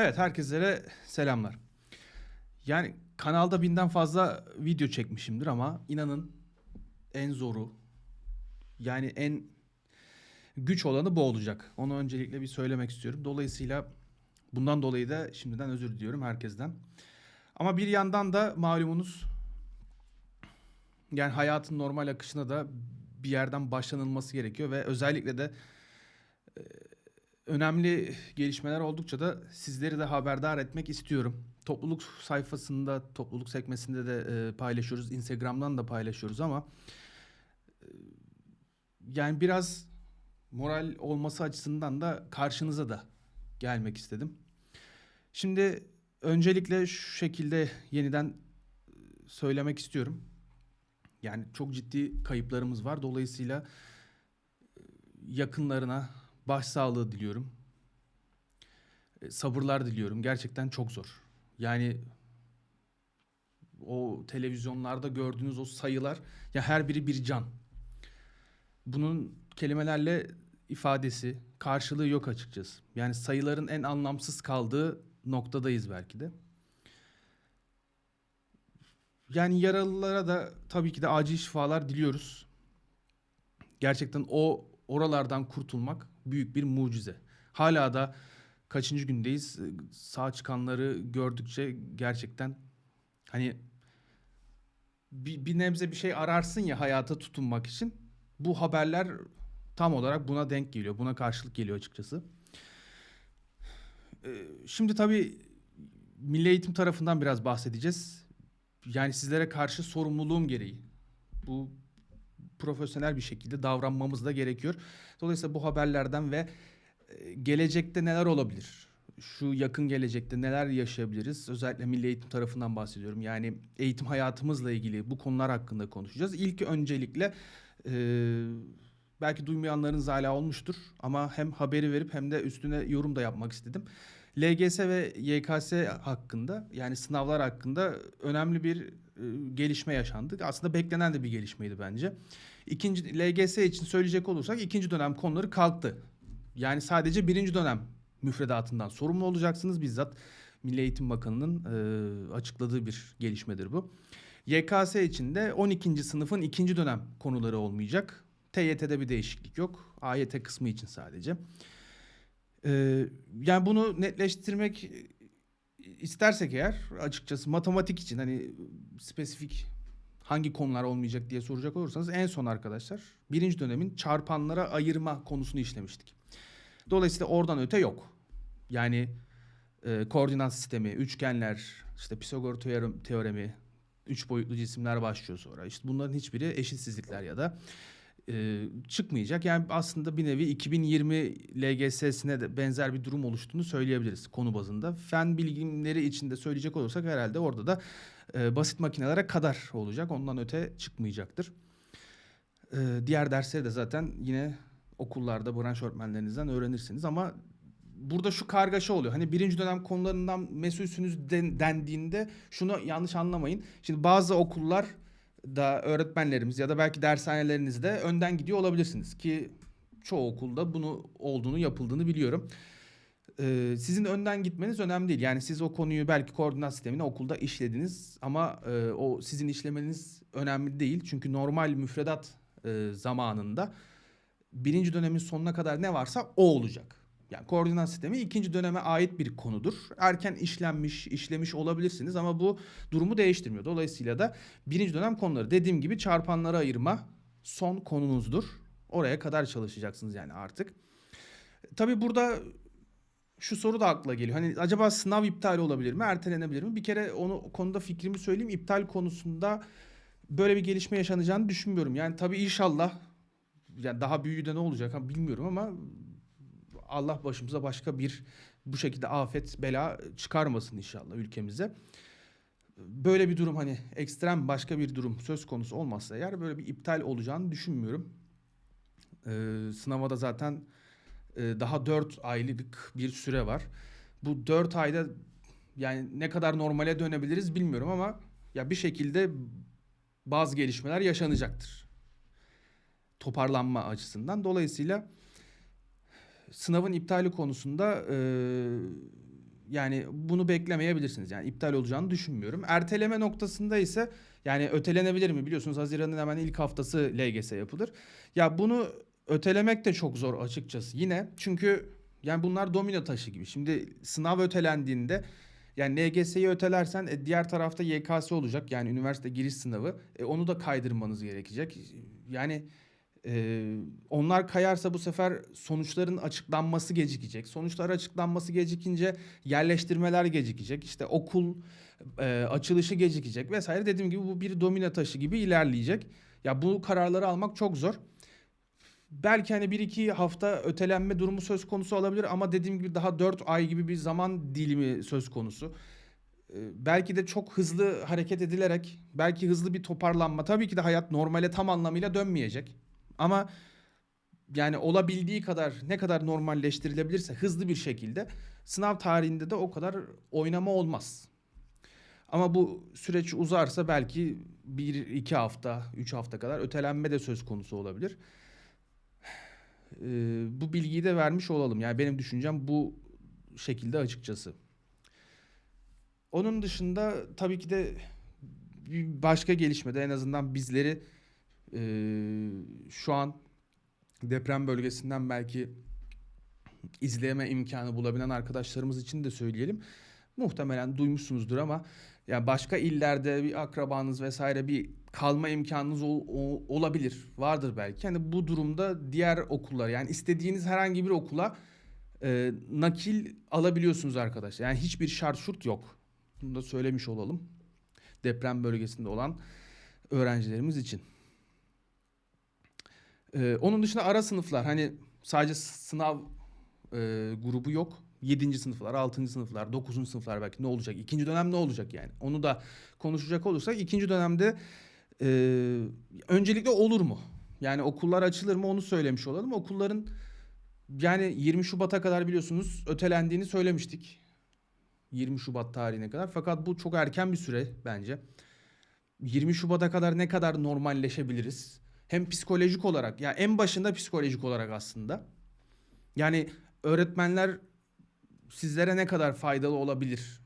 Evet herkese selamlar. Yani kanalda binden fazla video çekmişimdir ama inanın en zoru yani en güç olanı bu olacak. Onu öncelikle bir söylemek istiyorum. Dolayısıyla bundan dolayı da şimdiden özür diliyorum herkesten. Ama bir yandan da malumunuz yani hayatın normal akışına da bir yerden başlanılması gerekiyor ve özellikle de önemli gelişmeler oldukça da sizleri de haberdar etmek istiyorum. Topluluk sayfasında, topluluk sekmesinde de e, paylaşıyoruz. Instagram'dan da paylaşıyoruz ama e, yani biraz moral olması açısından da karşınıza da gelmek istedim. Şimdi öncelikle şu şekilde yeniden e, söylemek istiyorum. Yani çok ciddi kayıplarımız var. Dolayısıyla e, yakınlarına başsağlığı diliyorum. E, Sabırlar diliyorum. Gerçekten çok zor. Yani o televizyonlarda gördüğünüz o sayılar ya her biri bir can. Bunun kelimelerle ifadesi, karşılığı yok açıkçası. Yani sayıların en anlamsız kaldığı noktadayız belki de. Yani yaralılara da tabii ki de acil şifalar diliyoruz. Gerçekten o oralardan kurtulmak büyük bir mucize. Hala da kaçıncı gündeyiz? Sağ çıkanları gördükçe gerçekten hani bir, bir nebze bir şey ararsın ya hayata tutunmak için. Bu haberler tam olarak buna denk geliyor. Buna karşılık geliyor açıkçası. Ee, Şimdi tabii Milli Eğitim tarafından biraz bahsedeceğiz. Yani sizlere karşı sorumluluğum gereği bu profesyonel bir şekilde davranmamız da gerekiyor. Dolayısıyla bu haberlerden ve e, gelecekte neler olabilir? Şu yakın gelecekte neler yaşayabiliriz? Özellikle Milli Eğitim tarafından bahsediyorum. Yani eğitim hayatımızla ilgili bu konular hakkında konuşacağız. İlk öncelikle e, belki duymayanlarınız hala olmuştur ama hem haberi verip hem de üstüne yorum da yapmak istedim. LGS ve YKS hakkında yani sınavlar hakkında önemli bir gelişme yaşandı. Aslında beklenen de bir gelişmeydi bence. İkinci LGS için söyleyecek olursak ikinci dönem konuları kalktı. Yani sadece birinci dönem müfredatından sorumlu olacaksınız. Bizzat Milli Eğitim Bakanı'nın e, açıkladığı bir gelişmedir bu. YKS için de 12. sınıfın ikinci dönem konuları olmayacak. TYT'de bir değişiklik yok. AYT kısmı için sadece. Ee, yani bunu netleştirmek istersek eğer açıkçası matematik için hani spesifik hangi konular olmayacak diye soracak olursanız en son arkadaşlar birinci dönemin çarpanlara ayırma konusunu işlemiştik. Dolayısıyla oradan öte yok. Yani e, koordinat sistemi, üçgenler, işte Pisagor teorem- teoremi, üç boyutlu cisimler başlıyor sonra. İşte bunların hiçbiri eşitsizlikler ya da e, çıkmayacak. Yani aslında bir nevi 2020 LGS'sine de benzer bir durum oluştuğunu söyleyebiliriz konu bazında. Fen bilimleri içinde söyleyecek olursak herhalde orada da e, basit makinelere kadar olacak. Ondan öte çıkmayacaktır. E, diğer dersleri de zaten yine okullarda branş öğretmenlerinizden öğrenirsiniz ama burada şu kargaşa oluyor. Hani birinci dönem konularından mesulsünüz den- dendiğinde şunu yanlış anlamayın. Şimdi bazı okullar da öğretmenlerimiz ya da belki dershanelerinizde önden gidiyor olabilirsiniz ki çoğu okulda bunu olduğunu yapıldığını biliyorum. Ee, sizin önden gitmeniz önemli değil. Yani siz o konuyu belki koordinat sistemini okulda işlediniz ama e, o sizin işlemeniz önemli değil. Çünkü normal müfredat e, zamanında birinci dönemin sonuna kadar ne varsa o olacak. Yani koordinat sistemi ikinci döneme ait bir konudur. Erken işlenmiş, işlemiş olabilirsiniz ama bu durumu değiştirmiyor. Dolayısıyla da birinci dönem konuları dediğim gibi çarpanlara ayırma son konunuzdur. Oraya kadar çalışacaksınız yani artık. Tabii burada şu soru da akla geliyor. Hani acaba sınav iptal olabilir mi, ertelenebilir mi? Bir kere onu konuda fikrimi söyleyeyim. İptal konusunda böyle bir gelişme yaşanacağını düşünmüyorum. Yani tabii inşallah yani daha büyüğü de ne olacak bilmiyorum ama Allah başımıza başka bir bu şekilde afet, bela çıkarmasın inşallah ülkemize. Böyle bir durum hani ekstrem başka bir durum söz konusu olmazsa eğer böyle bir iptal olacağını düşünmüyorum. Ee, sınava da zaten e, daha 4 aylık bir süre var. Bu 4 ayda yani ne kadar normale dönebiliriz bilmiyorum ama ya bir şekilde bazı gelişmeler yaşanacaktır. Toparlanma açısından. Dolayısıyla sınavın iptali konusunda e, yani bunu beklemeyebilirsiniz. Yani iptal olacağını düşünmüyorum. Erteleme noktasında ise yani ötelenebilir mi? Biliyorsunuz Haziran'ın hemen ilk haftası LGS yapılır. Ya bunu ötelemek de çok zor açıkçası. Yine çünkü yani bunlar domino taşı gibi. Şimdi sınav ötelendiğinde yani LGS'yi ötelersen e, diğer tarafta YKS olacak. Yani üniversite giriş sınavı. E, onu da kaydırmanız gerekecek. Yani e, onlar kayarsa bu sefer sonuçların açıklanması gecikecek. Sonuçlar açıklanması gecikince yerleştirmeler gecikecek. İşte okul e, açılışı gecikecek vesaire. Dediğim gibi bu bir domino taşı gibi ilerleyecek. Ya bu kararları almak çok zor. Belki hani bir iki hafta ötelenme durumu söz konusu olabilir ama dediğim gibi daha 4 ay gibi bir zaman dilimi söz konusu. Ee, Belki de çok hızlı hareket edilerek belki hızlı bir toparlanma. Tabii ki de hayat normale tam anlamıyla dönmeyecek. Ama yani olabildiği kadar ne kadar normalleştirilebilirse hızlı bir şekilde sınav tarihinde de o kadar oynama olmaz. Ama bu süreç uzarsa belki bir iki hafta, üç hafta kadar ötelenme de söz konusu olabilir. Ee, bu bilgiyi de vermiş olalım. Yani benim düşüncem bu şekilde açıkçası. Onun dışında tabii ki de bir başka gelişmede en azından bizleri e, şu an deprem bölgesinden belki izleme imkanı bulabilen arkadaşlarımız için de söyleyelim. Muhtemelen duymuşsunuzdur ama ya başka illerde bir akrabanız vesaire bir kalma imkanınız ol- o- olabilir. Vardır belki. Yani bu durumda diğer okullar yani istediğiniz herhangi bir okula e, nakil alabiliyorsunuz arkadaşlar. Yani hiçbir şart şurt yok. Bunu da söylemiş olalım. Deprem bölgesinde olan öğrencilerimiz için. E, onun dışında ara sınıflar hani sadece sınav e, grubu yok. 7. sınıflar, 6. sınıflar, 9. sınıflar belki ne olacak? İkinci dönem ne olacak yani? Onu da konuşacak olursak ikinci dönemde e, öncelikle olur mu? Yani okullar açılır mı onu söylemiş olalım. Okulların yani 20 Şubat'a kadar biliyorsunuz ötelendiğini söylemiştik. 20 Şubat tarihine kadar. Fakat bu çok erken bir süre bence. 20 Şubat'a kadar ne kadar normalleşebiliriz? Hem psikolojik olarak ya en başında psikolojik olarak aslında. Yani öğretmenler sizlere ne kadar faydalı olabilir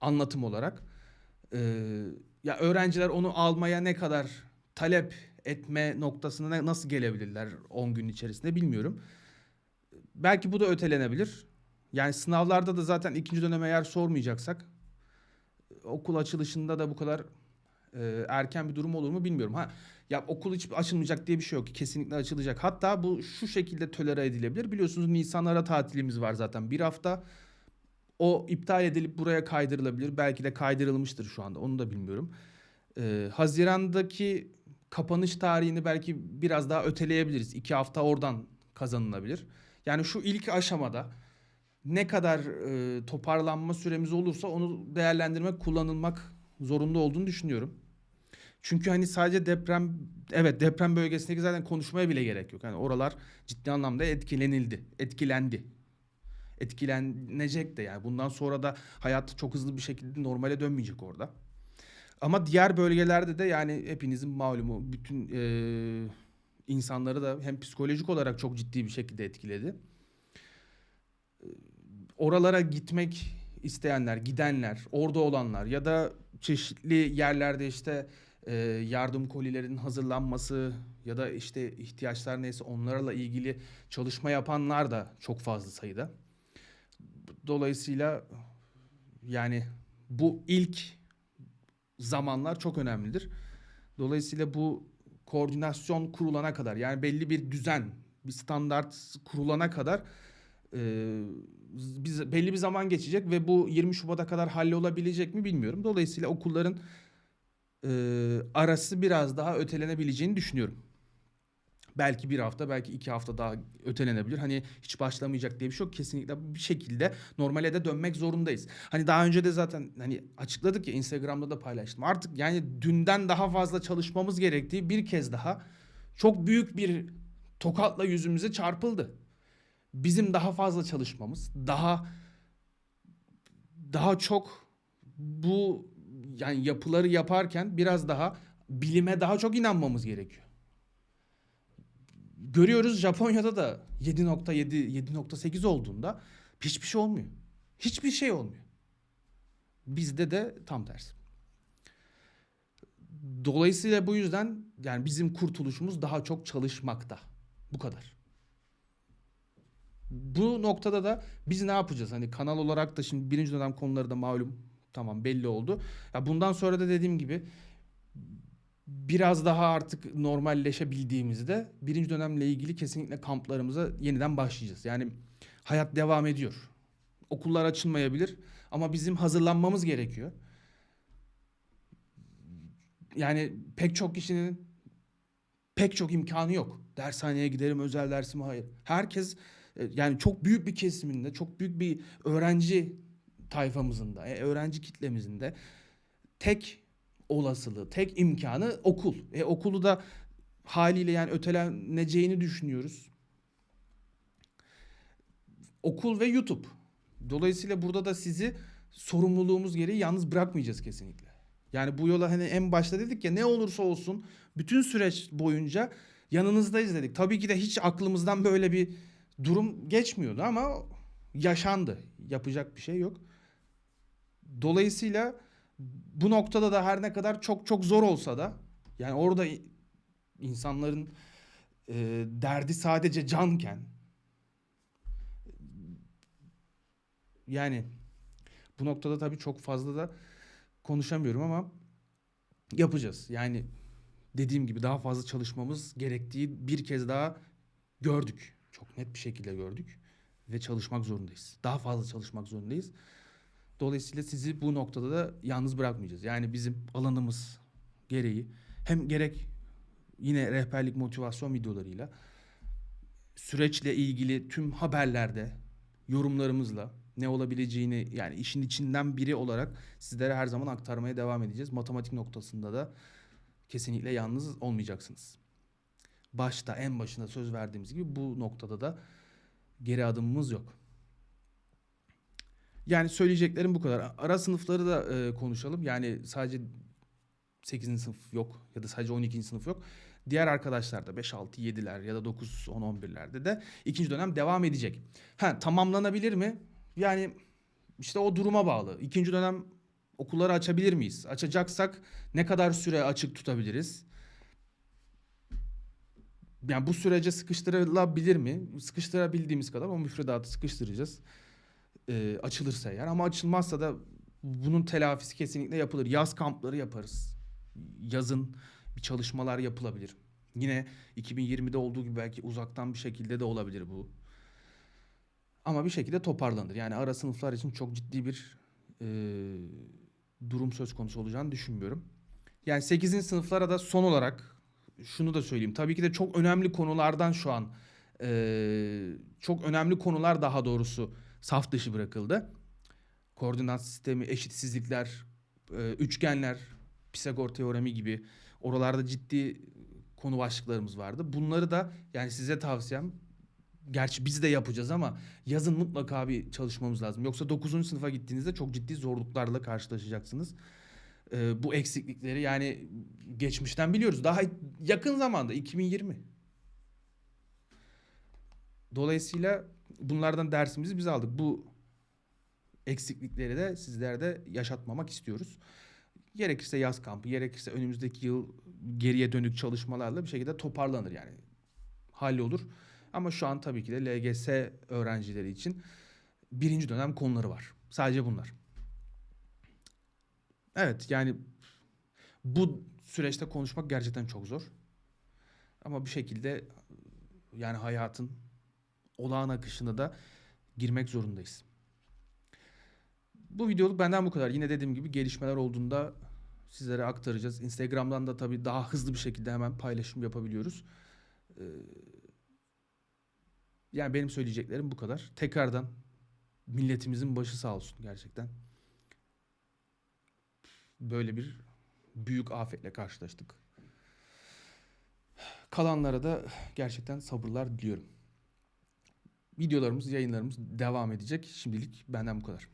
anlatım olarak. Ee, ya öğrenciler onu almaya ne kadar talep etme noktasına nasıl gelebilirler 10 gün içerisinde bilmiyorum. Belki bu da ötelenebilir. Yani sınavlarda da zaten ikinci döneme eğer sormayacaksak okul açılışında da bu kadar e, erken bir durum olur mu bilmiyorum. Ha ya okul hiç açılmayacak diye bir şey yok. Kesinlikle açılacak. Hatta bu şu şekilde tolere edilebilir. Biliyorsunuz Nisan ara tatilimiz var zaten. Bir hafta o iptal edilip buraya kaydırılabilir. Belki de kaydırılmıştır şu anda. Onu da bilmiyorum. Ee, Haziran'daki kapanış tarihini belki biraz daha öteleyebiliriz. İki hafta oradan kazanılabilir. Yani şu ilk aşamada ne kadar e, toparlanma süremiz olursa onu değerlendirmek, kullanılmak zorunda olduğunu düşünüyorum. Çünkü hani sadece deprem, evet deprem bölgesindeki zaten konuşmaya bile gerek yok. Yani oralar ciddi anlamda etkilenildi, etkilendi. Etkilenecek de yani bundan sonra da hayat çok hızlı bir şekilde normale dönmeyecek orada. Ama diğer bölgelerde de yani hepinizin malumu bütün eee, insanları da hem psikolojik olarak çok ciddi bir şekilde etkiledi. Oralara gitmek isteyenler, gidenler, orada olanlar ya da çeşitli yerlerde işte eee, yardım kolilerinin hazırlanması ya da işte ihtiyaçlar neyse onlarla ilgili çalışma yapanlar da çok fazla sayıda. Dolayısıyla yani bu ilk zamanlar çok önemlidir. Dolayısıyla bu koordinasyon kurulana kadar yani belli bir düzen, bir standart kurulana kadar e, biz, belli bir zaman geçecek ve bu 20 Şubat'a kadar hallolabilecek mi bilmiyorum. Dolayısıyla okulların e, arası biraz daha ötelenebileceğini düşünüyorum. Belki bir hafta, belki iki hafta daha ötelenebilir. Hani hiç başlamayacak diye bir şey yok. Kesinlikle bir şekilde normale de dönmek zorundayız. Hani daha önce de zaten hani açıkladık ya Instagram'da da paylaştım. Artık yani dünden daha fazla çalışmamız gerektiği bir kez daha çok büyük bir tokatla yüzümüze çarpıldı. Bizim daha fazla çalışmamız, daha daha çok bu yani yapıları yaparken biraz daha bilime daha çok inanmamız gerekiyor. Görüyoruz Japonya'da da 7.7 7.8 olduğunda hiçbir şey olmuyor. Hiçbir şey olmuyor. Bizde de tam tersi. Dolayısıyla bu yüzden yani bizim kurtuluşumuz daha çok çalışmakta. Bu kadar. Bu noktada da biz ne yapacağız? Hani kanal olarak da şimdi birinci dönem konuları da malum tamam belli oldu. Ya bundan sonra da dediğim gibi biraz daha artık normalleşebildiğimizde birinci dönemle ilgili kesinlikle kamplarımıza yeniden başlayacağız. Yani hayat devam ediyor. Okullar açılmayabilir ama bizim hazırlanmamız gerekiyor. Yani pek çok kişinin pek çok imkanı yok. Dershaneye giderim, özel dersime hayır. Herkes yani çok büyük bir kesiminde, çok büyük bir öğrenci tayfamızın da, e, öğrenci kitlemizin de tek olasılığı, tek imkanı okul. E, okulu da haliyle yani öteleneceğini düşünüyoruz. Okul ve YouTube. Dolayısıyla burada da sizi sorumluluğumuz gereği yalnız bırakmayacağız kesinlikle. Yani bu yola hani en başta dedik ya ne olursa olsun bütün süreç boyunca yanınızdayız dedik. Tabii ki de hiç aklımızdan böyle bir durum geçmiyordu ama yaşandı. Yapacak bir şey yok. Dolayısıyla bu noktada da her ne kadar çok çok zor olsa da yani orada insanların e, derdi sadece canken yani bu noktada tabii çok fazla da konuşamıyorum ama yapacağız. Yani dediğim gibi daha fazla çalışmamız gerektiği bir kez daha gördük. Çok net bir şekilde gördük ve çalışmak zorundayız. Daha fazla çalışmak zorundayız. Dolayısıyla sizi bu noktada da yalnız bırakmayacağız. Yani bizim alanımız gereği hem gerek yine rehberlik motivasyon videolarıyla süreçle ilgili tüm haberlerde yorumlarımızla ne olabileceğini yani işin içinden biri olarak sizlere her zaman aktarmaya devam edeceğiz. Matematik noktasında da kesinlikle yalnız olmayacaksınız. Başta en başında söz verdiğimiz gibi bu noktada da geri adımımız yok. Yani söyleyeceklerim bu kadar. Ara sınıfları da e, konuşalım. Yani sadece 8. sınıf yok ya da sadece 12. sınıf yok. Diğer arkadaşlar da 5, 6, 7'ler ya da 9, 10, 11'lerde de ikinci dönem devam edecek. Ha, tamamlanabilir mi? Yani işte o duruma bağlı. İkinci dönem okulları açabilir miyiz? Açacaksak ne kadar süre açık tutabiliriz? Yani bu sürece sıkıştırılabilir mi? Sıkıştırabildiğimiz kadar o müfredatı sıkıştıracağız. Ee, açılırsa eğer ama açılmazsa da bunun telafisi kesinlikle yapılır. Yaz kampları yaparız. Yazın bir çalışmalar yapılabilir. Yine 2020'de olduğu gibi belki uzaktan bir şekilde de olabilir bu. Ama bir şekilde toparlanır. Yani ara sınıflar için çok ciddi bir e, durum söz konusu olacağını düşünmüyorum. Yani 8. sınıflara da son olarak şunu da söyleyeyim. Tabii ki de çok önemli konulardan şu an e, çok önemli konular daha doğrusu saf dışı bırakıldı. Koordinat sistemi, eşitsizlikler, e, üçgenler, Pisagor teoremi gibi oralarda ciddi konu başlıklarımız vardı. Bunları da yani size tavsiyem Gerçi biz de yapacağız ama yazın mutlaka bir çalışmamız lazım. Yoksa 9. sınıfa gittiğinizde çok ciddi zorluklarla karşılaşacaksınız. Ee, bu eksiklikleri yani geçmişten biliyoruz. Daha yakın zamanda 2020. Dolayısıyla bunlardan dersimizi biz aldık. Bu eksiklikleri de sizlerde yaşatmamak istiyoruz. Gerekirse yaz kampı, gerekirse önümüzdeki yıl geriye dönük çalışmalarla bir şekilde toparlanır yani. Hallolur. Ama şu an tabii ki de LGS öğrencileri için birinci dönem konuları var. Sadece bunlar. Evet yani bu süreçte konuşmak gerçekten çok zor. Ama bir şekilde yani hayatın olağan akışına da girmek zorundayız. Bu videoluk benden bu kadar. Yine dediğim gibi gelişmeler olduğunda sizlere aktaracağız. Instagram'dan da tabii daha hızlı bir şekilde hemen paylaşım yapabiliyoruz. Ee, yani benim söyleyeceklerim bu kadar. Tekrardan milletimizin başı sağ olsun gerçekten. Böyle bir büyük afetle karşılaştık. Kalanlara da gerçekten sabırlar diliyorum. Videolarımız, yayınlarımız devam edecek. Şimdilik benden bu kadar.